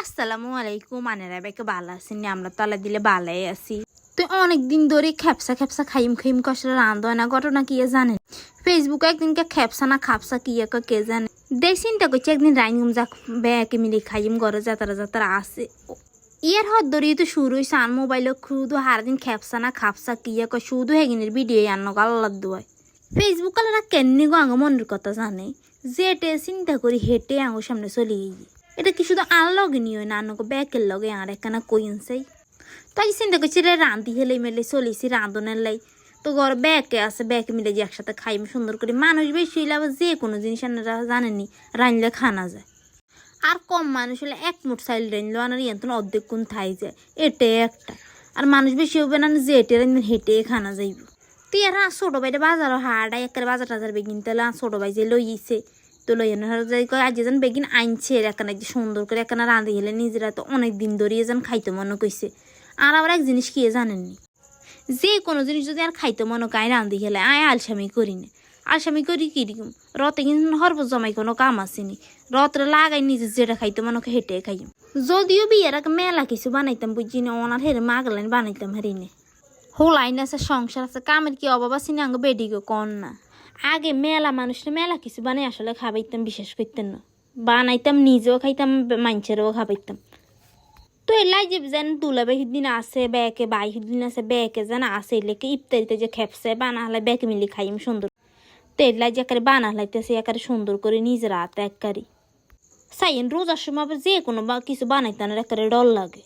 আসসালামু আলাইকুম, আনেরা বেকে ভালো আছেন? আমরা তো আল্লাহ দিলে ভালাই আছি। তো অনেকদিন ধরে খেপসা খেপসা খাইম খাইম কষলে রান্ধ না ঘটনা কি জানেন ফেসবুকে একদিনকে খেপসা না খাপসা কি কে জানে? দেখ, চিন্তা করছি, একদিন রাইনগুম যাক বেকে মিলি খাইম, ঘরে যাতারা যাতারা আসে ইয়ার হদ ধরে তো শুরু হয়েছে আন মোবাইলে শুধু হারাদিন খেপসা না খাপসা কি এক শুধু হেগিনের ভিডিও আন্ন আল্লাহ দুয়ায়। ফেসবুক আলারা কেননি গো আঙ্গ মনের কথা জানে? যেটে চিন্তা করি, হেঁটে আঙ্গো সামনে চলে গিয়ে। এটা কি শুধু আর লগে নিও না ব্যাকের লগে আর একখানা কইনসাই তাই চিন্তা করছি রে রাঁধি হেলে মেলে, চলিছি রাঁধনের লাই। তো ঘর ব্যাকে আছে ব্যাকে মিলে যে একসাথে খাইম, সুন্দর করে। মানুষ বেশি হইলে আবার যে কোনো জিনিস আপনারা জানেনি, রাঁধলে খানা যায়। আর কম মানুষ হলে এক মুঠ চাইল রাঁধলেও আর ইয়ান্তন অর্ধেক কোন থাই যায়। এটাই একটা। আর মানুষ বেশি হবে না যে এটে রাঁধবেন হেঁটে খানা যাইব। তুই আর ছোটো বাইরে বাজারও হাড়াই একেবারে বাজার টাজার বেগিন তাহলে ছোটো বাই যে লইছে। তো লই আনার যাই কয় আজ যেন বেগিন আনছে এখানে সুন্দর করে এখানে রাঁধে গেলে নিজেরা তো অনেক দিন ধরে যেন খাইতে মনে কইছে। আর আবার এক জিনিস কি জানেননি? যে কোনো জিনিস যদি আর খাইতে মনে কায় রাঁধি গেলে, আয় আলসামি করি না। আলসামি করি কীরকম রতে কিন্তু হরব জমাই কোনো কাম আসেনি রতরে লাগাই নিজে যেটা খাইতে মনে হেঁটে খাইম। যদিও বিয়ের আগে মেলা কিছু বানাইতাম বুঝছি না ওনার হেরে মাগলাইন বানাইতাম হারিনে হোলাইন আছে, সংসার আছে, কামের কি অভাব আছে না? আঙ্গ বেডি গো, কন না। আগে মেলা মানুষটা মেলা কিছু বানাই আসলে খাবাইতাম বিশ্বাস করতেন না। বানাইতাম, নিজেও খাইতাম, মানুষেরও খাবাইতাম। তো এলাই যে যেন দুলাবে দিন আছে ব্যাকে বাই দিন আছে ব্যাকে যেন আছে এলাকে ইফতারিতে যে খেপসে বানা হলে ব্যাকে মিলি খাইম সুন্দর। তো এলাই যে একারে বানা হলাইতেছে একারে সুন্দর করে নিজের হাতে একারি। সাইন রোজার সময় যে কোনো বা কিছু বানাইতে না একারে ডর লাগে।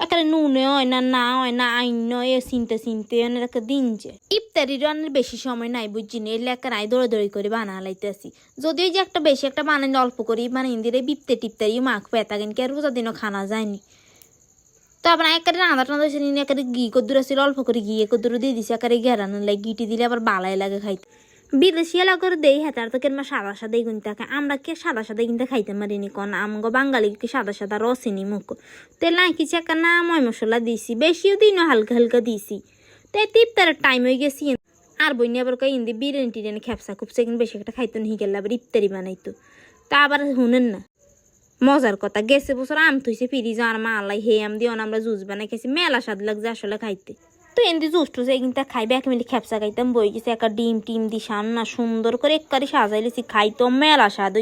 একারে নুনে হয় না না হয় না আইন এ চিনতে চিনতে অনেক একটা দিন যে ইফতারির অনেক বেশি সময় নাই বুঝছি না এলে একটা নাই দৌড়ে দৌড়ি করে বানা লাইতেছি যদিও যে একটা বেশি একটা বানাইলে অল্প করে বানাই দিলে বিপতে টিপতারি মাখ পেতা কিন কে রোজা দিনও খানা যায়নি তো আপনার একারে রাঁধা টাঁধা সে নিয়ে একারে ঘি কদ্দুর আসছিল অল্প করে ঘিয়ে কদ্দুর দিয়ে দিছে একারে ঘেরানো লাগে গিটি দিলে আবার বালাই লাগে খাইতে বিদেশি এলাকার দেই হেতার তো কেন সাদা সাদাই কিনতে থাকে? আমরা কে সাদা সাদাই কিনতে খাইতে পারিনি কোন? আমগো বাঙালি কি সাদা সাদা রসিনি মুখ? তেল না কিছু একটা না ময় মশলা দিছি, বেশিও দিই হালকা হালকা দিছি। তাই তিপ্তারের টাইম হয়ে গেছি আর বই আবার কই ইন্দি বিরিয়ানি টিরিয়ানি খেপসা খুবসা কিন্তু বেশি একটা খাইতো নি গেলে আবার ইফতারি বানাইতো। তা আবার শুনেন না? মজার কথা, গেছে বছর আম থইছে ফিরিজ, আর মা আল্লাহ হে আম দিও আমরা জুস বানাই খাইছি, মেলা স্বাদ লাগছে আসলে খাইতে। তো এমনি জুস টুস কিন্তু খাইবে, এক মিনিট খেপসা খাইতাম, বই গেছে একটা ডিম টিম দিশান না সুন্দর করে একবারে সাজাই সাজাইলেছি, খাইতো মেলা সাদ